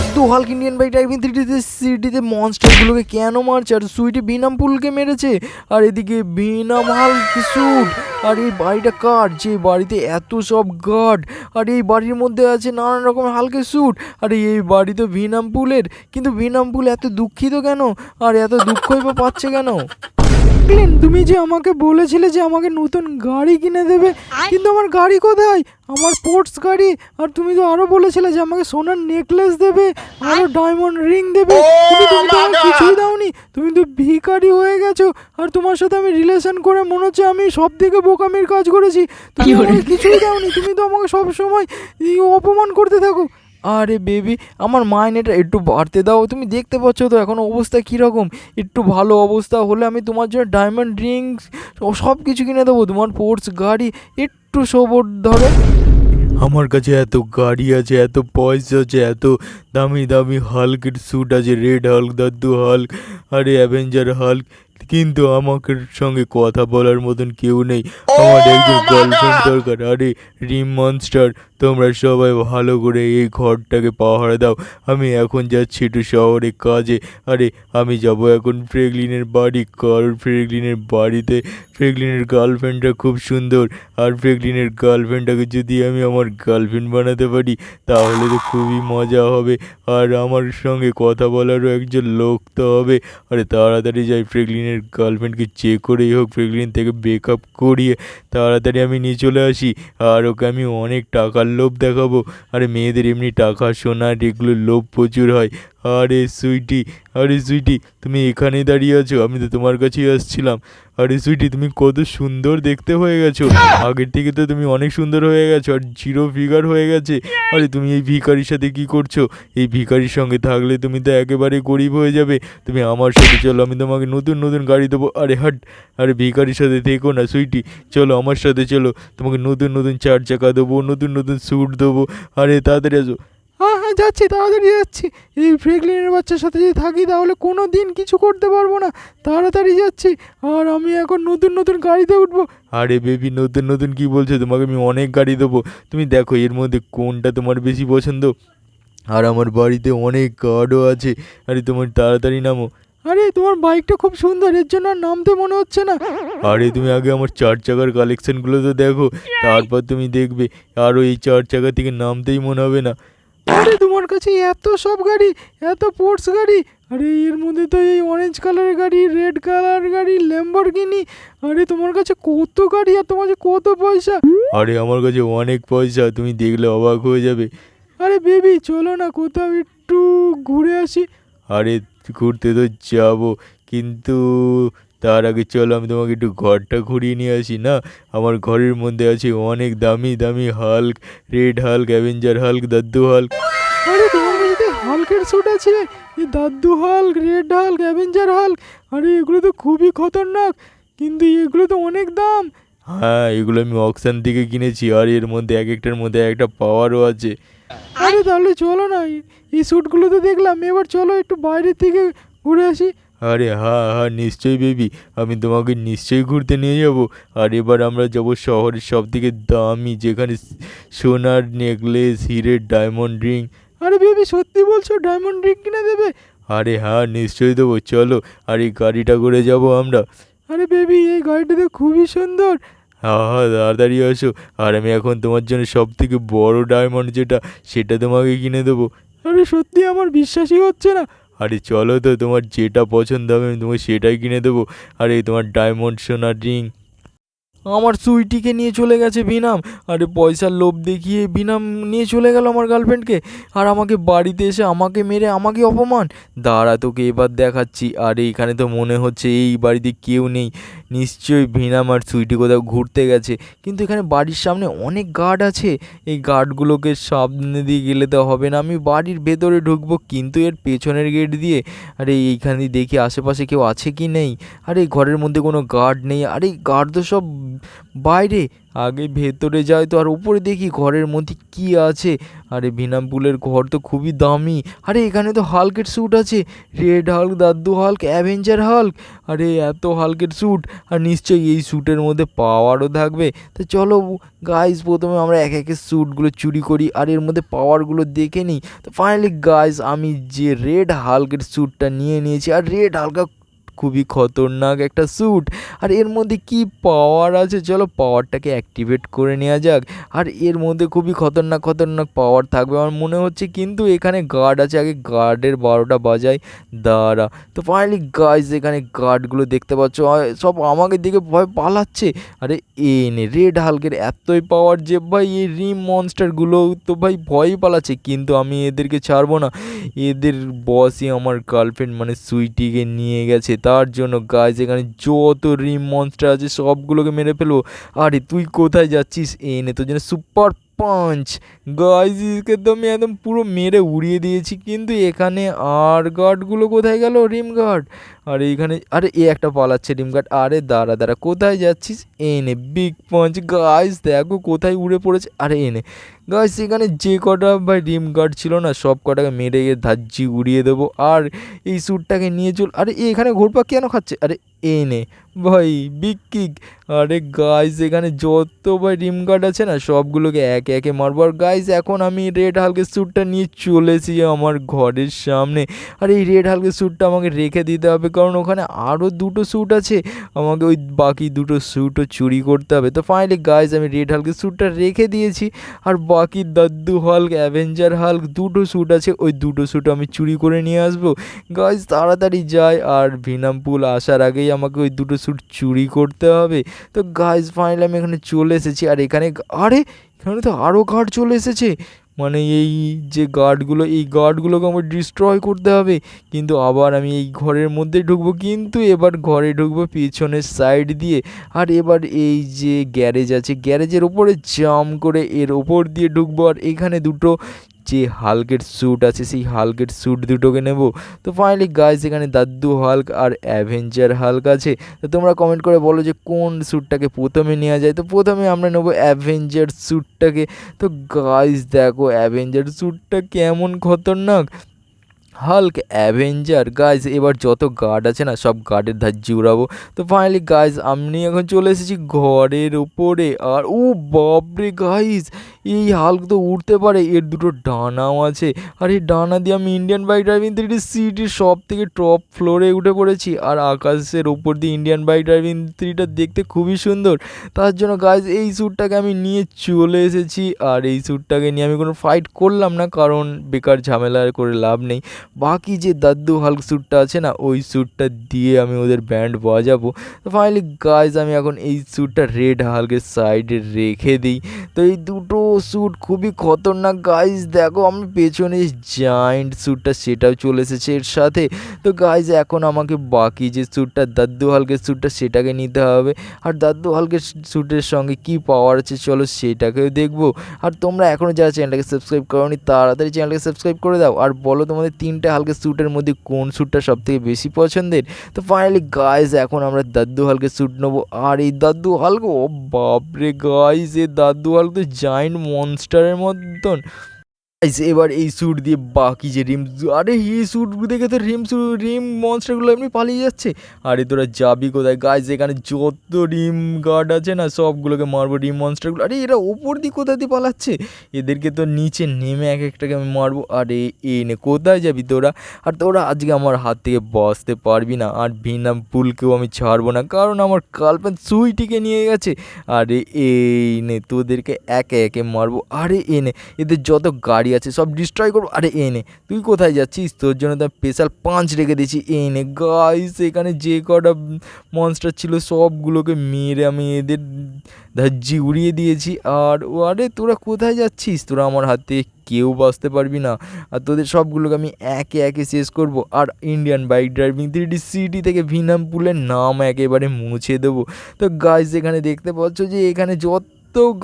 দাদু Hulk Indian bike driving থ্রিটিতে সিটিতে মনস্টারগুলোকে কেন মারছে? আর সুইটি বিনাম পুলকে মেরেছে? আর এদিকে বিনাম হালক স্যুট আর এই বাড়িটা কার? যে বাড়িতে এত সব গার্ড আর এই বাড়ির মধ্যে আছে নানান রকমের হালকে স্যুট আর এই বাড়ি তো ভিনাম পুলের। কিন্তু ভিনাম পুল এত দুঃখিত কেন? আর এত দুঃখই বা পাচ্ছে কেন? ক্লিন তুমি যে আমাকে বলেছিলে যে আমাকে নতুন গাড়ি কিনে দেবে কিন্তু আমার গাড়ি কোথায়? আমার স্পোর্টস গাড়ি। আর তুমি তো আরও বলেছিলে যে আমাকে সোনার নেকলেস দেবে আরও ডায়মন্ড রিং দেবে। তুমি তো আমাকে কিছুই দাওনি। তুমি তো ভিখারি হয়ে গেছো। আর তোমার সাথে আমি রিলেশন করে মনে হচ্ছে আমি সব থেকে বোকামির কাজ করেছি। তুমি আমাকে কিছুই দাওনি। তুমি তো আমাকে সব সময় অপমান করতে থাকো। আরে বেবি আমার মাইনেটা একটু বাড়তে দাও। তুমি দেখতে পাচ্ছ তো এখন অবস্থা কীরকম? একটু ভালো অবস্থা হলে আমি তোমার জন্য ডায়মন্ড রিংস সব কিছু কিনে দেবো। তোমার স্পোর্টস গাড়ি একটু সবর ধরো। আমার কাছে এত গাড়ি আছে এত পয়সা আছে এত দামি দামি হাল্কের স্যুট আছে রেড হাল্ক দাদু হাল্ক আরে অ্যাভেঞ্জার হাল্ক কিন্তু আমাকে সঙ্গে কথা বলার মতন কেউ নেই। আমার একজন গার্লফ্রেন্ড দরকার আরে রিম মনস্টার তোমরা সবাই ভালো করে এই ঘরটাকে পাহারা দাও। আমি এখন যাচ্ছি একটু শহরে কাজে। আরে, আমি যাব এখন ফ্রেগলিনের বাড়ি। কারণ ফ্রেগলিনের বাড়িতে ফ্রেগলিনের গার্লফ্রেন্ডটা খুব সুন্দর। আর ফ্রেগলিনের গার্লফ্রেন্ডটাকে যদি আমি আমার গার্লফ্রেন্ড বানাতে পারি, তাহলে তো খুবই মজা হবে। আর আমার সঙ্গে কথা বলারও একজন লোক তো হবে। আরে, তাড়াতাড়ি যাই ফ্রেগলিনের গার্লফ্রেন্ডকে চেক করেই হোক, ফ্রেগলিন থেকে ব্রেকআপ করিয়ে তাড়াতাড়ি আমি নিয়ে চলে আসি। আর ওকে আমি অনেক টাকার লোভ দেখাবো। আরে মেয়েদের এমনি টাকা সোনা এগুলো লোভ প্রচুর হয়। আরে সুইটি আরে সুইটি, তুমি এখানেই দাঁড়িয়ে আছো, আমি তো তোমার কাছেই আসছিলাম। আরে সুইটি, তুমি কত সুন্দর দেখতে হয়ে গেছো। আগের থেকে তো তুমি অনেক সুন্দর হয়ে গেছো, আর জিরো ফিগার হয়ে গেছে। আরে তুমি এই ভিখারির সাথে কি করছ? এই ভিখারির সঙ্গে থাকলে তুমি তো একেবারে গরিব হয়ে যাবে। তুমি আমার সাথে চলো, আমি তোমাকে নতুন নতুন গাড়ি দেবো। আরে হাট, আরে ভিখারির সাথে থেকো না সুইটি, চলো আমার সাথে চলো। তোমাকে নতুন নতুন চার চাকা দেবো, নতুন নতুন স্যুট দেবো। আরে তাড়াতাড়ি আসো। হ্যাঁ হ্যাঁ যাচ্ছি তাড়াতাড়ি যাচ্ছি। এই ফ্রেগলিনের বাচ্চার সাথে যদি থাকি তাহলে কোনো দিন কিছু করতে পারব না। তাড়াতাড়ি যাচ্ছি। আর আমি এখন নতুন নতুন গাড়িতে উঠবো। আরে বেবি নতুন নতুন কি বলছো? তোমাকে আমি অনেক গাড়ি দেবো। তুমি দেখো এর মধ্যে কোনটা তোমার বেশি পছন্দ? আর আমার বাড়িতে অনেক গার্ডও আছে। আরে তোমার তাড়াতাড়ি নামো। আরে তোমার বাইকটা খুব সুন্দর এর জন্য আর নামতে মনে হচ্ছে না। আরে তুমি আগে আমার চার চাকার কালেকশনগুলো তো দেখো। তারপর তুমি দেখবে আরও এই চার চাকা থেকে নামতেই মনে হবে না। আরে তোমার কাছে এত সব গাড়ি এত স্পোর্টস গাড়ি। আরে এর মধ্যে তো এই অরেঞ্জ কালারের গাড়ি রেড কালার গাড়ি ল্যাম্বরগিনি আরে তোমার কাছে কত গাড়ি আর তোমার কাছে কত পয়সা? আরে আমার কাছে অনেক পয়সা তুমি দেখলে অবাক হয়ে যাবে। আরে বেবি চলো না কোথাও একটু ঘুরে আসি। আরে ঘুরতে তো যাব কিন্তু তার আগে চলো আমি তোমাকে একটু ঘরটা ঘুরিয়ে নিয়ে আসি না? আমার ঘরের মধ্যে আছে অনেক দামি দামি Hulk red Hulk avenger Hulk Daddu Hulk আরে তোমার কাছে তো হালকের স্যুট আছে? এই দাদু Hulk red Hulk avenger Hulk আরে এগুলো তো খুবই খতরনাক কিন্তু এগুলো তো অনেক দাম। হ্যাঁ এগুলো আমি অকশান থেকে কিনেছি আর এর মধ্যে এক একটার মধ্যে একটা পাওয়ারও আছে। আরে তাহলে চলো না এই স্যুটগুলো তো দেখলাম এবার চলো একটু বাইরের থেকে ঘুরে আসি। আরে হ্যাঁ হ্যাঁ নিশ্চয়ই বেবি আমি তোমাকে নিশ্চয়ই ঘুরতে নিয়ে যাব। আর এবার আমরা যাব শহরের সব থেকে দামি, যেখানে সোনার নেকলেস হিরের ডায়মন্ড রিং আরে বেবি সত্যি বলছো ডায়মন্ড রিং কিনে দেবে? আরে হ্যাঁ নিশ্চয়ই দেবো, চলো। আর এই গাড়িটা করে যাব আমরা। আরে বেবি এই গাড়িটা তো খুবই সুন্দর। হ্যাঁ হ্যাঁ তাড়াতাড়ি আসো। আর আমি এখন তোমার জন্য সব থেকে বড় ডায়মন্ড যেটা, সেটা তোমাকে কিনে দেবো। আরে সত্যি, আমার বিশ্বাসই হচ্ছে না। আরে চলো তো, তোমার যেটা পছন্দ হবে আমি তোমাকে সেটাই কিনে দেবো। আরে, তোমার ডায়মন্ড সোনার রিং আমার সুইটিকে নিয়ে চলে গেছে বিনাম। আরে, পয়সার লোভ দেখিয়ে বিনাম নিয়ে চলে গেল আমার গার্লফ্রেন্ডকে আর আমাকে বাড়িতে এসে আমাকে মেরে, আমাকে অপমান। দাঁড়া, তোকে এবার দেখাচ্ছি। আরে, এখানে তো মনে হচ্ছে এই বাড়িতে কেউ নেই। নিশ্চয়ই ভিনাম আর সুইটি কোথাও ঘুরতে গেছে। কিন্তু এখানে বাড়ির সামনে অনেক গার্ড আছে। এই গার্ডগুলোকে সামনে দিয়ে গেলে তো হবে না, আমি বাড়ির ভেতরে ঢুকবো। কিন্তু এর পেছনের গেট দিয়ে, আরে এইখানে দেখি আশেপাশে কেউ আছে কি নেই? আরে ঘরের মধ্যে কোনো গার্ড নেই। আরে গার্ড তো সব বাইরে। আগে ভেতরে যাই তো আর উপরে দেখি ঘরের মধ্যে কি আছে। আরে ভিনামপুলের ঘর তো খুবই দামি। আরে এখানে তো হাল্কের স্যুট আছে। রেড হাল্ক দাদু হাল্ক অ্যাভেঞ্জার হাল্ক আরে এত হাল্কের স্যুট আর নিশ্চয়ই এই স্যুটের মধ্যে পাওয়ারও থাকবে। তো চলো গাইজ প্রথমে আমরা এক একে স্যুটগুলো চুরি করি। আর এর মধ্যে পাওয়ারগুলো দেখে নিই। তো ফাইনালি গাইজ আমি যে রেড হাল্কের স্যুটটা নিয়ে নিয়েছি। আর রেড হালকা খুবই খতরনাক একটা স্যুট আর এর মধ্যে কি পাওয়ার আছে? চলো পাওয়ারটাকে অ্যাক্টিভেট করে নেওয়া যাক। আর এর মধ্যে খুবই খতরনাক খতরনাক পাওয়ার থাকবে। আমার মনে হচ্ছে কিন্তু এখানে গার্ড আছে। আগে গার্ডের বারোটা বাজাই। দাঁড়া। তো ফাইনালি গাইজ এখানে গার্ডগুলো দেখতে পাচ্ছ। সব আমাকে দেখে ভয় পালাচ্ছে। আরে এ নে রেড হালকের এতই পাওয়ার যে ভাই, এই রিম মনস্টারগুলো তো ভাই ভয়ই পালাচ্ছে। কিন্তু আমি এদেরকে ছাড়বো না। এদের বসই আমার গার্লফ্রেন্ড মানে সুইটিকে নিয়ে গেছে। তার জন্য গাইজ এখানে যত রিম মনস্টার আছে, সবগুলোকে মেরে ফেলব। আরে, তুই কোথায় যাচ্ছিস? এনে তোর জন্য সুপার পাঞ্চ গাইজকে তো আমি একদম পুরো মেরে উড়িয়ে দিয়েছি, কিন্তু এখানে আর গার্ডগুলো কোথায় গেল? রিম গার্ড আরে, এখানে, আরে, এ একটা পালাচ্ছে রিম গার্ড আরে, দাঁড়া দাঁড়া, কোথায় যাচ্ছিস? এনে বিগ পাঞ্চ গাইজ দেখো কোথায় উড়ে পড়েছে। আরে এনে গাইজ এখানে যে কটা ভাই রিম গার্ড ছিল না, সব কটাকে মেরে গিয়ে ধাজ্জি উড়িয়ে দেবো। আর এই স্যুটটাকে নিয়ে চল আরে এখানে ঘোরপা কেন খাচ্ছে? আরে, এ নে। ভাই বিগ কিক আরে গাইজ এখানে যত ভাই রিম গার্ড আছে না, সবগুলোকে একে একে মারবো। আর গাইজ এখন আমি রেড হালকের স্যুটটা নিয়ে চলেছি আমার ঘরের সামনে। আর, এই রেড হালকের স্যুটটা আমাকে রেখে দিতে হবে, কারণ ওখানে আরও দুটো স্যুট আছে। আমাকে ওই বাকি দুটো স্যুটও চুরি করতে হবে। তো ফাইনালি গাইজ আমি রেড হালকের স্যুটটা রেখে দিয়েছি। আর বাকি দদ্দু হল্ক অ্যাভেঞ্জার হাল্ক দুটো স্যুট আছে, ওই দুটো স্যুট আমি চুরি করে নিয়ে আসব। গাইজ তাড়াতাড়ি যাই, আর ভিনামপুল আসার আগেই আমাকে ওই দুটো স্যুট চুরি করতে হবে। তো গাইজ ফাইনালি আমি এখানে চলে এসেছি, আর এখানে, আরে, এখানে তো আরও কার্ড চলে এসেছে। মানে এই যে গার্ডগুলো, এই গার্ডগুলোকে আমার ডিস্ট্রয় করতে হবে। কিন্তু আবার আমি এই ঘরের মধ্যে ঢুকবো, কিন্তু এবার ঘরে ঢুকবো পিছনের সাইড দিয়ে। আর এবার এই যে গ্যারেজ আছে গ্যারেজের ওপরে জাম করে এর ওপর দিয়ে ঢুকবো। আর এখানে দুটো যে হালকের স্যুট আছে, সেই হালকের স্যুট দুটোকে নেব। তো ফাইনালি গাইজ এখানে দাদু হাল্ক আর অ্যাভেঞ্জার হাল্ক আছে। তো তোমরা কমেন্ট করে বলো যে কোন স্যুটটাকে প্রথমে নেওয়া যায়। তো প্রথমে আমরা নেব অ্যাভেঞ্জার স্যুটটাকে তো গাইজ দেখো অ্যাভেঞ্জার স্যুটটা কেমন খতরনাক। হাল্ক অ্যাভেঞ্জার গাইজ এবার যত গার্ড আছে না, সব গার্ডের ধাজ্জি উড়াবো তো ফাইনালি গাইজ আমি এখন চলে এসেছি ঘরের ওপরে আর ও বাপরে গাইজ এই হাল্ক তো উঠতে পারে, এর দুটো ডানাও আছে। আর এই ডানা দিয়ে আমি ইন্ডিয়ান বাইক ড্রাইভিং থ্রিটি সিটির সব থেকে টপ ফ্লোরে উঠে পড়েছি। আর আকাশের ওপর দিয়ে ইন্ডিয়ান বাইক ড্রাইভিং থ্রিটা দেখতে খুবই সুন্দর। তার জন্য গাইজ এই স্যুটটাকে আমি নিয়ে চলে এসেছি। আর এই স্যুটটাকে নিয়ে আমি কোনো ফাইট করলাম না, কারণ বেকার ঝামেলা করে লাভ নেই। বাকি যে দাদু হাল্ক স্যুটটা আছে না, ওই স্যুটটা দিয়ে আমি ওদের ব্যান্ড বাজাবো। তো ফাইনালি গাইজ আমি এখন এই স্যুটটা রেড হাল্কের সাইডে রেখে দিই। তো এই দুটো স্যুট খুবই খতরনাক গাইজ দেখো আমি পেছনে জায়েন্ট স্যুটটা সেটাও চলে এসেছে এর সাথে। তো গাইজ এখন আমাকে বাকি যে স্যুটটা দাদ্দু হালকের স্যুটটা সেটাকে নিতে হবে। আর দাদ্দু হালকের স্যুটের সঙ্গে কি পাওয়ার আছে, চলো সেটাকেও দেখব। আর তোমরা এখনও যারা চ্যানেলটাকে সাবস্ক্রাইব করোনি, তাড়াতাড়ি চ্যানেলটাকে সাবস্ক্রাইব করে দাও। আর বলো তোমাদের তিনটে হালকা স্যুটের মধ্যে কোন স্যুটটা সব থেকে বেশি পছন্দের? তো ফাইনালি গাইজ এখন আমরা দাদ্দু হালকের স্যুট নেব। আর এই দাদ্দু হালক, ও বাপরে গাইজ এ দাদ্দু হালক তো জায়েন্ট মনস্টারের মতন। এবার এই স্যুট দিয়ে বাকি যে রিম আরে এই স্যুট দেখে তো রিম রিম মনস্টারগুলো এমনি পালিয়ে যাচ্ছে। আরে তোরা যাবি কোথায়? গাইজ এখানে যত রিম গার্ড আছে না, সবগুলোকে মারবো রিম মনস্টারগুলো আরে এরা ওপর দিয়ে কোথা দিয়ে পালাচ্ছে? এদেরকে তো নিচে নেমে এক একটাকে আমি মারবো। আরে এ নে, কোথায় যাবি তোরা? আর তোরা আজকে আমার হাত থেকে বাঁচতে পারবি না। আর ভিনাম পুলকেও আমি ছাড়বো না, কারণ আমার কালপেন সুইটিকে নিয়ে গেছে। আরে এই নে, তোদেরকে একে একে মারবো। আরে এ নে, এদের যত গাড়ি আছে, সব ডিস্ট্রয় করব। আরে এ নে, তুই কোথায় যাচ্ছিস? তোর জন্য তো স্পেশাল পাঁচ রেখে দিয়েছি। এ নে গাইস এখানে যে কটা মনস্টার ছিল, সবগুলোকে মেরে আমি এদের ধাজ্জি উড়িয়ে দিয়েছি। আর, ও, আরে, তোরা কোথায় যাচ্ছিস? তোরা আমার হাতে কেউ বাঁচতে পারবি না। আর তোদের সবগুলোকে আমি একে একে শেষ করব। আর Indian bike driving three D city থেকে ভিনামপুলের নাম একেবারে মুছে দেবো। তো গাইজ এখানে দেখতে পাচ্ছ যে, এখানে যত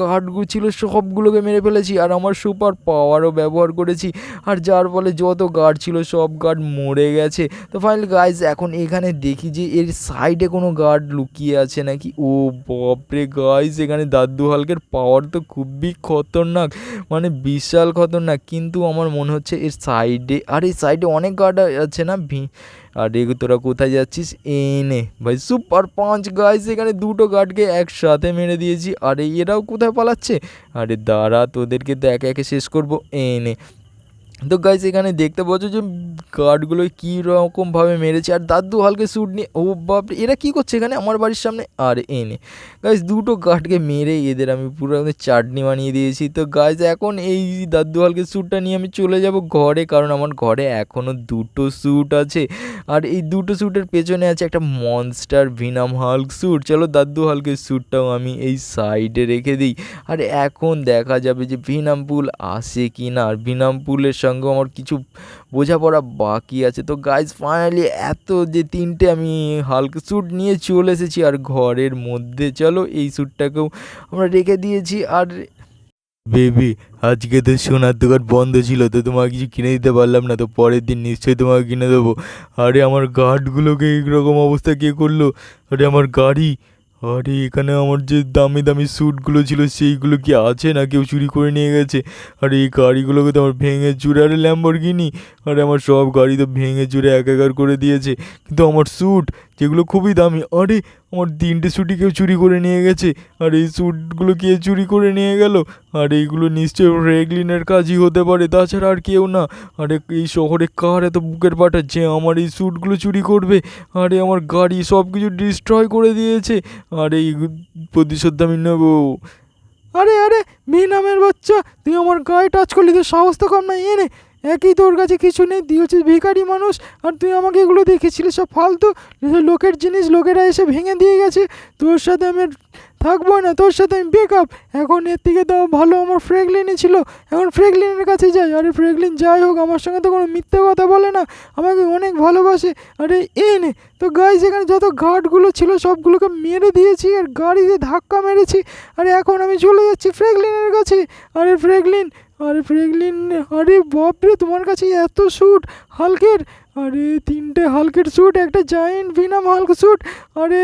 গার্ডগুলো ছিল, সবগুলোকে মেরে ফেলেছি আর আমার সুপার পাওয়ারও ব্যবহার করেছি। আর যার ফলে যত গার্ড ছিল, সব গার্ড মরে গেছে। তো ফাইনালি গাইজ এখন এখানে দেখি যে এর সাইডে কোনো গার্ড লুকিয়ে আছে নাকি? ও বাপরে গাইজ এখানে দাদু হালকের পাওয়ার তো খুবই খতরনাক মানে বিশাল খতরনাক। কিন্তু আমার মনে হচ্ছে এর সাইডে আর এই সাইডে অনেক গার্ড আছে না ভি? আর এগুলো তোরা কোথায় যাচ্ছিস? এনে। ভাই, সুপার পাঁচ গাইস এখানে দুটো গার্ডকে একসাথে মেরে দিয়েছি। আরে, এরাও কোথায় পালাচ্ছে? আরে, দাঁড়া, তোদেরকে তো একে একে শেষ করব। এনে। তো গাইস এখানে দেখতে পাচ্ছ যে গার্ডগুলো কী রকমভাবে মেরেছে। আর দাদু হালকে স্যুট নিয়ে, ও বাপ এরা কী করছে এখানে? আমার বাড়ির সামনে? আর এনে গাইস দুটো গার্ডকে মেরে এদের আমি পুরো চাটনি বানিয়ে দিয়েছি। তো গাইস এখন এই দাদু হালকে স্যুটটা নিয়ে আমি চলে যাব ঘরে, কারণ আমার ঘরে এখনও দুটো স্যুট আছে। আর এই দুটো স্যুটের পেছনে আছে একটা মনস্টার ভিনাম হাল্ক স্যুট চলো দাদু হালকের স্যুটটাও আমি এই সাইডে রেখে দিই। আর এখন দেখা যাবে যে ভিনাম পুল আসে কি না আর ভিনামপুলের সঙ্গে আমার কিছু বোঝাপড়া বাকি আছে। তো গাইজ ফাইনালি এত যে তিনটে আমি হালকা স্যুট নিয়ে চলে এসেছি আর ঘরের মধ্যে, চলো এই স্যুটটাকেও আমরা রেখে দিয়েছি। আর বেবি আজকে তো সোনার দোকান বন্ধ ছিল, তো তোমাকে কিছু কিনে দিতে পারলাম না, তো পরের দিন নিশ্চয়ই তোমাকে কিনে দেবো। আরে আমার গার্ডগুলোকে এইরকম অবস্থা কে করল? আরে আমার গাড়ি আরে, এখানে আমার যে দামি দামি স্যুটগুলো ছিল, সেইগুলো কি আছে না কেউ চুরি করে নিয়ে গেছে? আরে, এই গাড়িগুলোকে তো আমার ভেঙে চুরে, আরে ল্যাম্বরগিনি আরে, আমার সব গাড়ি তো ভেঙে চুরে একাকার করে দিয়েছে। কিন্তু আমার স্যুট যেগুলো খুবই দামি। আরে, আমার তিনটে স্যুটই কেউ চুরি করে নিয়ে গেছে। আর এই স্যুটগুলো কে চুরি করে নিয়ে গেল? আর এইগুলো নিশ্চয়ই রেগলিনের কাজই হতে পারে, তাছাড়া আর কেউ না। আরে, এই শহরে কার এত বুকের পাটা যে আমার এই স্যুটগুলো চুরি করবে? আরে, আমার গাড়ি সব কিছু ডিস্ট্রয় করে দিয়েছে। আর এই প্রতিশোধ আমি নেব। আরে আরে মেয়ে নামের বাচ্চা, তুই আমার গায়ে টাচ করলি তোর সাহস তো কম না এনে। একই তোর কাছে কিছু নেই তুই হচ্ছিস ভিখারি মানুষ, আর তুই আমাকে এগুলো দেখেছিলি সব ফালতু। লোকের জিনিস লোকেরা এসে ভেঙে দিয়ে গেছে। তোর সাথে আমি থাকব না, তোর সাথে আমি বেকআপ এখন এর থেকে তো ভালো আমার ফ্রেগলিনই ছিল। এখন ফ্রেগলিনের কাছে যাই। আরে ফ্রেগলিন, যাই হোক, আমার সঙ্গে তো কোনো মিথ্যে কথা বলে না। আমাকে অনেক ভালোবাসে। আরে এ নে, তো গাইজ এখানে যত গার্ডগুলো ছিল, সবগুলোকে মেরে দিয়েছি আর গাড়িতে ধাক্কা মেরেছি। আরে এখন আমি চলে যাচ্ছি ফ্রেগলিনের কাছে। আরে ফ্রেগলিন আরে ফ্রেগলিন আরে বাপরে তোমার কাছে এত স্যুট হালকের। আরে তিনটে হালকের স্যুট একটা জায়েন্ট ভিনাম হালক স্যুট আরে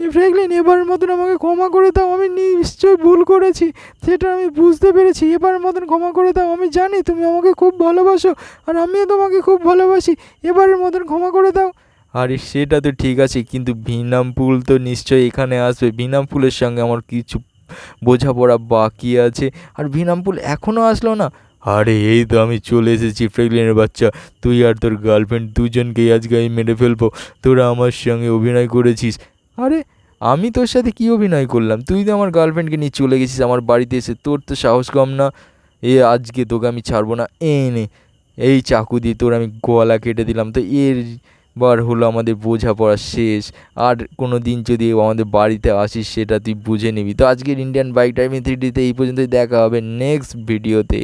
ফ্রেগলিন এবারের মতন আমাকে ক্ষমা করে দাও, আমি নিশ্চয়ই ভুল করেছি। সেটা আমি বুঝতে পেরেছি, এবারের মতন ক্ষমা করে দাও। আমি জানি তুমি আমাকে খুব ভালোবাসো, আর আমিও তোমাকে খুব ভালোবাসি। এবারের মতন ক্ষমা করে দাও। আরে সেটা তো ঠিক আছে, কিন্তু ভিনামপুল তো নিশ্চয়ই এখানে আসবে। ভিনামপুলের সঙ্গে আমার কিছু বোঝাপড়া বাকি আছে। আর ভিনামপুল এখনও আসলো না? আরে, এই তো আমি চলে এসেছি, ফ্রেগলিনের বাচ্চা। তুই আর তোর গার্লফ্রেন্ড দুজনকেই আজকে আমি মেরে ফেলব। তোরা আমার সঙ্গে অভিনয় করেছিস। আরে, আমি তোর সাথে কী অভিনয় করলাম? তুই তো আমার গার্লফ্রেন্ডকে নিয়ে চলে গেছিস, আমার বাড়িতে এসে। তোর তো সাহস কম না। এ, আজকে তোকে আমি ছাড়বো না। এনে এই চাকু দিয়ে তোর আমি গলা কেটে দিলাম। তো এর বার হলো আমাদের বোঝাপড়া শেষ। আর কোনো দিন যদি আমাদের বাড়িতে আসিস, সেটা তুই বুঝে নিবি। তো আজকের ইন্ডিয়ান বাইক ড্রাইভিং থ্রি ডিতে এই পর্যন্তই। দেখা হবে নেক্সট ভিডিওতে